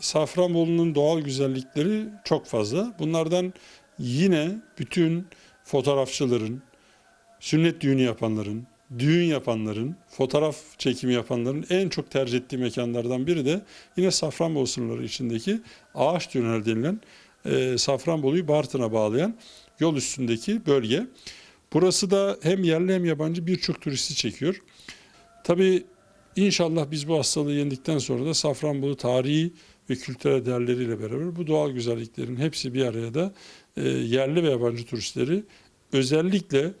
Safranbolu'nun doğal güzellikleri çok fazla. Bunlardan yine bütün fotoğrafçıların, sünnet düğünü yapanların, düğün yapanların, fotoğraf çekimi yapanların en çok tercih ettiği mekanlardan biri de yine Safranbolu sınırları içindeki Ağaç Tünel denilen e, Safranbolu'yu Bartın'a bağlayan yol üstündeki bölge. Burası da hem yerli hem yabancı birçok turisti çekiyor. Tabii inşallah biz bu hastalığı yendikten sonra da Safranbolu tarihi ve kültürel değerleriyle beraber bu doğal güzelliklerin hepsi bir araya da e, yerli ve yabancı turistleri özellikle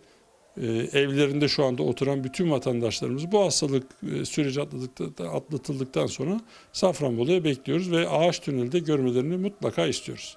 e, evlerinde şu anda oturan bütün vatandaşlarımız bu hastalık e, süreci atlatıldıktan sonra Safranbolu'ya bekliyoruz ve ağaç tünelde görmelerini mutlaka istiyoruz.